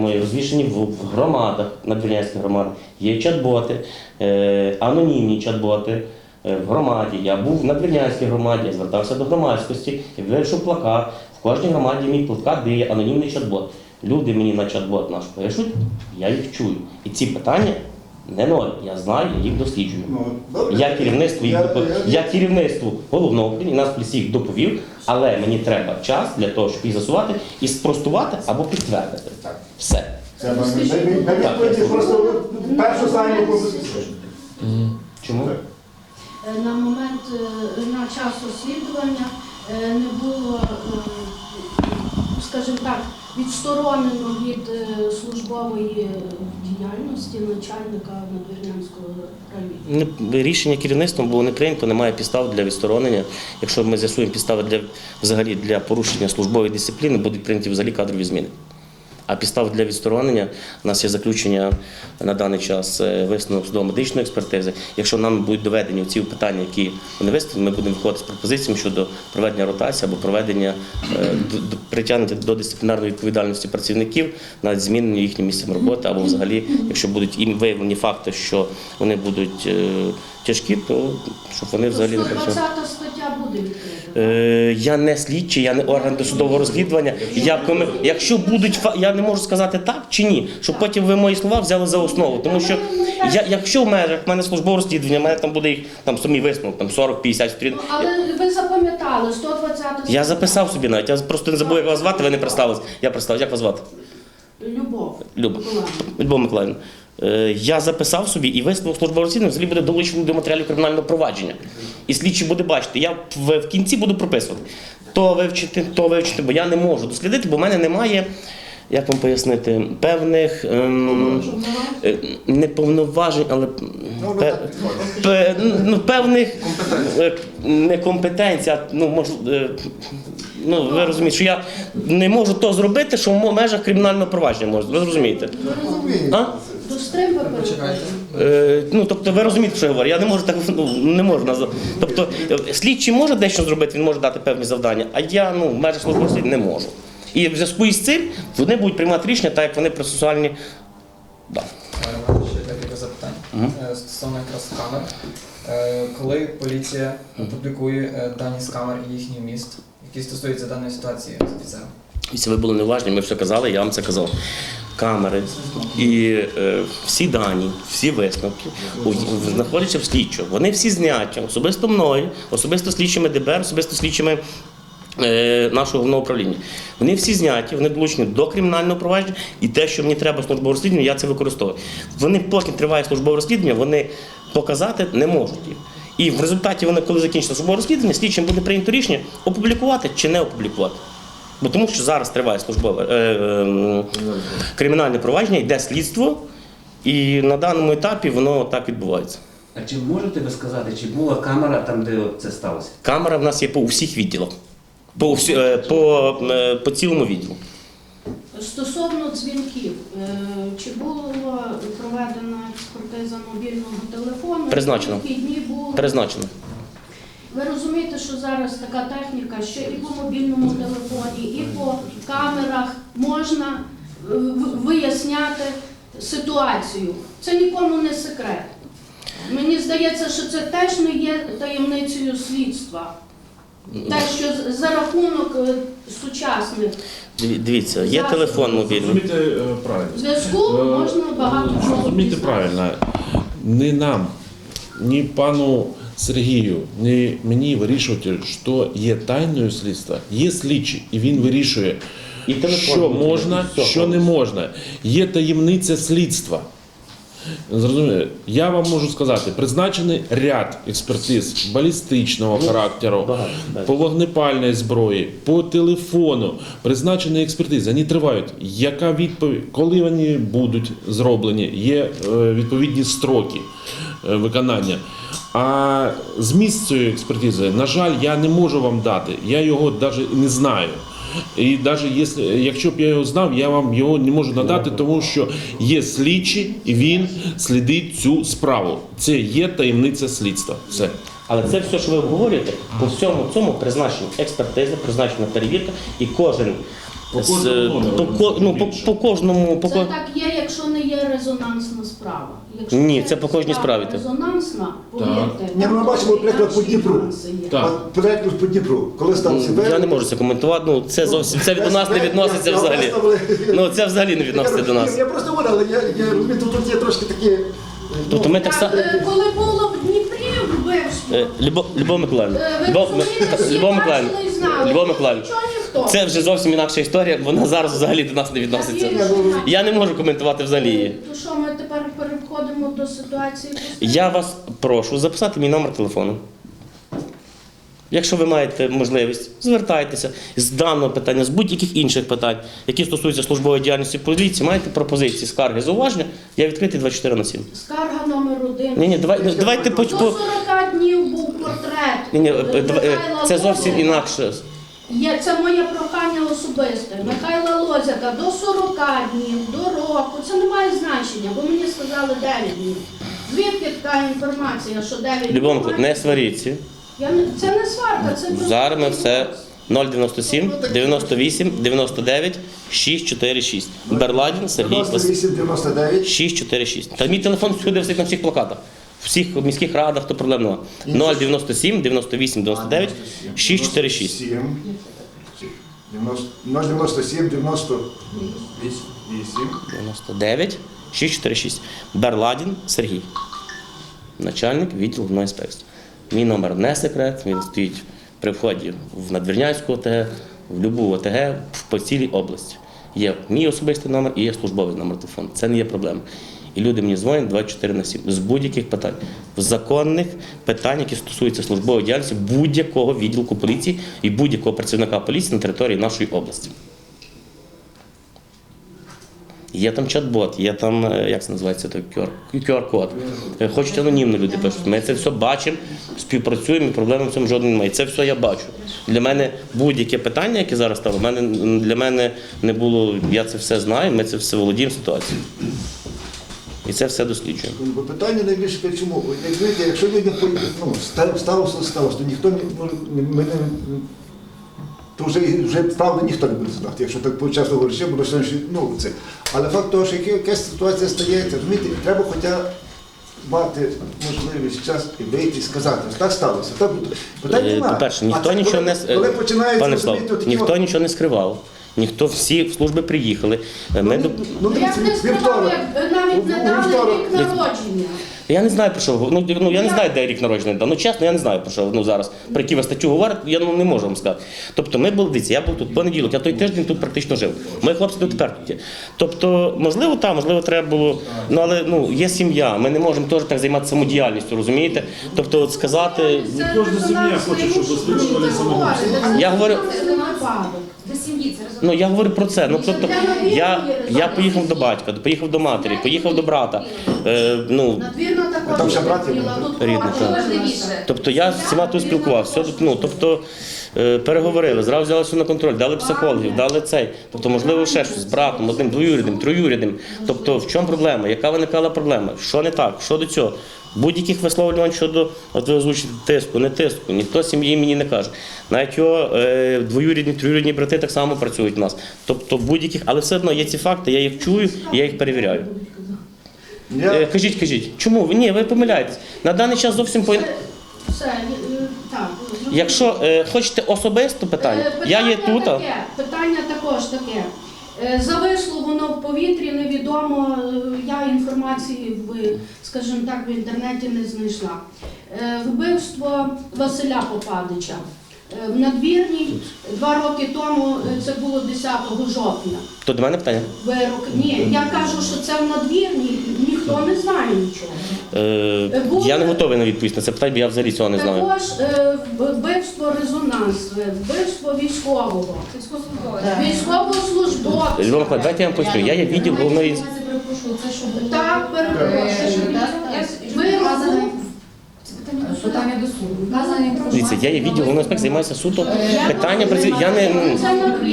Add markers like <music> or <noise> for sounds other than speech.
мої розвішені в громадах, на надвірнянських громадах. Є чат-боти, е, анонімні чат-боти е, в громаді. Я був на надвірнянській громаді, я звертався до громадськості, я вирішив плакат. В кожній громаді мій плакат, де є анонімний чат-бот. Люди мені на чат-бот наш пишуть, я їх чую. І ці питання не нові. Я знаю, я їх досліджую. Ну. Я керівництву їх Я- допо- я- я керівництву головного управління нас всіх доповів, але мені треба час для того, щоб їх засувати і спростувати або підтвердити. Так. Все. Це ми- ми- ми- ми відповіді просто першу саму Чому? Е, На момент е, на час розслідування е, не було, скажімо так, відсторонено від е, службової діяльності начальника Надвірнянського району. Рішення керівництвом було не прийнято, немає підстав для відсторонення. Якщо ми з'ясуємо підстави для взагалі для порушення службової дисципліни, будуть прийняті взагалі кадрові зміни. А підстав для відсторонення у нас є заключення на даний час е, висновок судово-медичної експертизи. Якщо нам будуть доведені ці питання, які вони виставили, ми будемо виходити з пропозиціями щодо проведення ротації або проведення е, притягнення до дисциплінарної відповідальності працівників навіть змінення їхнім місцем роботи, або взагалі, якщо будуть їм виявлені факти, що вони будуть е, тяжкі, то щоб вони взагалі не працювали. 120 стаття буде відкрита. Е, я не слідчий, я не орган досудового розслідування. Я коми... Якщо будуть фа... я не можу сказати так чи ні, щоб потім ви мої слова взяли за основу. Тому що я, якщо в межах в мене службове розслідування, в мене там буде їх там самі висновок, там 40-50 сторін. Ну, але ви запам'ятали, 120 стаття. Я записав собі навіть, я просто не забув, як вас звати, ви не представились. Я представив, як вас звати? Любов. Люба. Миколаївна. Любов Миколаївна. Е, Я записав собі і висновок службового розслідування взагалі буде долучений до матеріалів кримінального провадження. І слідчий буде бачити. Я в, кінці буду прописувати. То вивчити, то вивчити, бо я не можу дослідити, бо в мене немає, як вам пояснити, певних ем, е, не повноважень, але пе- пе- ну, певних е, не компетенцій, а ну, мож, е, ну, ви розумієте, що я не можу то зробити, що в межах кримінального провадження можу. Ви зрозумієте? А? Е, ну, тобто, ви розумієте, що я говорю. Я не можу так <laughs> ну, не можу назв- Тобто, слідчий може дещо зробити, він може дати певні завдання, а я ну, в межах служби не можу. І в зв'язку із цим вони будуть приймати рішення, так як вони процесуальні. Да. Ще декілька запитань. Е, стосовно якраз камер. Е, Коли поліція публікує е, дані з камер і їхній вміст, які стосуються даної ситуації? Якщо ви були неуважні, ми все казали, я вам це казав. Камери і е, всі дані, всі висновки знаходяться в слідчого. Вони всі зняті особисто мною, особисто слідчими ДБР, особисто слідчими е, нашого головного управління. Вони всі зняті, вони долучені до кримінального провадження, і те, що мені треба службове розслідування, я це використовую. Вони, поки триває службове розслідування, вони показати не можуть їх. І в результаті вони, коли закінчиться службове розслідування, слідчим буде прийнято рішення опублікувати чи не опублікувати. Бо тому що зараз триває службове е, е, кримінальне провадження, йде слідство, і на даному етапі воно так відбувається. А чи можете ви сказати, чи була камера там, де це сталося? Камера в нас є по всіх відділах, по, всі- е, по, е, по цілому відділу. Стосовно дзвінків, е, чи була проведена експертиза мобільного телефону? Призначено. Які дні було? Призначено. Ви розумієте, що зараз така техніка, що і по мобільному телефоні, і по камерах можна е, виясняти ситуацію. Це нікому не секрет. Мені здається, що це теж не є таємницею слідства. Те, що за рахунок е, сучасних Дивіться, є телефон мобільний. Е, правильно. зв'язку можна багато чого дізнатися. правильно. Не нам, ні пану Сергію, ні мені вирішувати, що є тайною слідства. Є слідчий, і він вирішує, І що можна, що не можна. Є таємниця слідства. Зрозуміло, я вам можу сказати, призначений ряд експертиз балістичного Ну, характеру, по вогнепальної зброї, по телефону, призначені експертизи. Вони тривають. Яка відповідь, коли вони будуть зроблені? Є е, відповідні строки е, виконання. А зміст цієї експертизи, на жаль, я не можу вам дати. Я його навіть не знаю. І навіть якщо, якщо б я його знав, я вам його не можу надати, тому що є слідчий і він слідить цю справу. Це є таємниця слідства. Все. Але це все, що ви обговорюєте, по всьому цьому призначена експертиза, призначена перевірка, і кожен По кожному номеру по, ну, по, по кожному. По, Це так є, якщо не є резонансна справа. Якщо Ні, це по кожній справі. Резонансна, повірте. Ні, ну, ми бачимо, приклад по Дніпру. Так. От по Дніпру. Коли став себе. я не можу це коментувати. Ну це зовсім це до нас не відноситься взагалі. Ну це взагалі не відноситься до нас. Я просто говорю, але я, я розумію, тут є трошки такі. Тобто ми так само. Е, Коли було в Дніпрі вбивство, Е, Любов, Миколаївна, е, Любов, розумієте, Любов Миколаївна. Любов Миколаївна, Ніхто. це вже зовсім інакша історія, вона зараз взагалі до нас не відноситься. Я не можу коментувати взагалі її. То що ми тепер переходимо до ситуації? Я вас прошу записати мій номер телефону. Якщо ви маєте можливість, звертайтеся з даного питання, з будь-яких інших питань, які стосуються службової діяльності поліції, маєте пропозиції, скарги, зауваження, я відкритий 24 на 7. Скарга номер один. Ні, ні, давай, ну, давайте по, До 40 днів був портрет. ні, ні, е, е, це зовсім інакше. Є, це моє прохання особисте. Михайла Лозяка до 40 днів, до року. Це не має значення, бо мені сказали 9 днів. Звідки така інформація, що 9 днів? Миколаївна, не сваріться. Я не, це не сварка, це просто Зараз ми все 097 98 99 646. Берладін Сергій Васильович. 98, 99. 646. Та мій телефон всюди висить на всіх плакатах. В всіх міських радах, то проблем нема. 097 98 99 646. 7, 097, 98. 99 646. Берладін Сергій. Начальник відділу головної інспекції. Мій номер не секрет, він стоїть при вході в Надвірнянську ОТГ, в любу ОТГ по цілій області. Є мій особистий номер і є службовий номер телефону. Це не є проблема. І люди мені дзвонять 24 на 7 з будь-яких питань, з законних питань, які стосуються службової діяльності будь-якого відділку поліції і будь-якого працівника поліції на території нашої області. Є там чат-бот, є там, е, як це називається QR-код. Е, Хочуть анонімно люди пишуть. Ми це все бачимо, співпрацюємо, і проблем в цьому жодної немає. Це все я бачу. Для мене будь-яке питання, яке зараз стало, для мене не було, я це все знаю, ми це все володіємо ситуацією. І це все досліджуємо. Бо питання найбільше чому? Як знаєте, якщо людям ну, сталося, сталося, то ніхто не, ну, ми не, то вже, вже правда ніхто не буде знати, якщо так почесно говорити, бо що, ну, це. Але факт того, що якась ситуація стається, розумієте, треба хоча мати можливість час і вийти і сказати, «Ось так сталося. Так, буде». питань Е, немає. По-перше, ніхто це нічого коли, не коли починається, пане Слав, розумієте, ніхто нічого не скривав. Ніхто всі в служби приїхали. Е, Ми до- ну, Я б не сказав, як навіть не дали рік народження. Я не знаю про що ну, ну я не знаю, де рік народжений. Ну чесно, я не знаю про що ну зараз. Про які ви статтю говорите, я ну, не можу вам сказати. Тобто, ми були дивіться, я був тут понеділок, я той тиждень тут практично жив. Мої хлопці тут тепер тут є. Тобто, можливо, там, можливо, треба було. Ну але ну є сім'я. Ми не можемо теж так займатися самодіяльністю, розумієте? Тобто, от сказати, Це кожна сім'я хоче, щоб розслідували самогубство. Я говорю- ну я говорю про це. Ну тобто, я, я поїхав до батька, поїхав до матері, поїхав до брата. Е, ну Надвірна також там ще братів хотіла, тут Рідна, так. Важливіше. Тобто я з всіма тут спілкувався. Все, ну, тобто е, переговорили, зразу взяли все на контроль, дали психологів, дали цей. Тобто, можливо, ще щось з братом, одним двоюрідним, троюрідним. Тобто, в чому проблема? Яка виникала проблема? Що не так? Що до цього? Будь-яких висловлювань щодо от ви озвучите тиску, не тиску, ніхто сім'ї мені не каже. Навіть його е, двоюрідні, троюрідні брати так само працюють у нас. Тобто будь-яких, але все одно є ці факти, я їх чую, і я їх перевіряю. Я- Е, кажіть, кажіть, чому ви? Ні, ви помиляєтесь. На даний час зовсім по. Все, е, так. зрозуміло. Якщо е, хочете особисто питання, Е, я є тут. а- Таке, питання також таке. Е, Зависло воно в повітрі, невідомо. е, Я інформації в, скажімо так, в інтернеті не знайшла. Е, Вбивство Василя Попадича. Е, В надвірній два роки тому е, це було 10 жовтня. То до мене питання. Вирок. Ні, я кажу, що це в надвірній, ніхто не знає нічого. Е, Буде- я не готовий на відповідь на це питання, бо я взагалі цього не знаю. Також е, вбивство резонанс, е, вбивство військового. Військовослужбовця. Львова дайте я вам поясню. Я є відділ головної. Перепрошую, це що було? Так, перепрошую. Це питання до суду. Питання до суду. Вказані Дивіться, я є відділ головної інспекції, займаюся суто питання працюю. Я не. Це на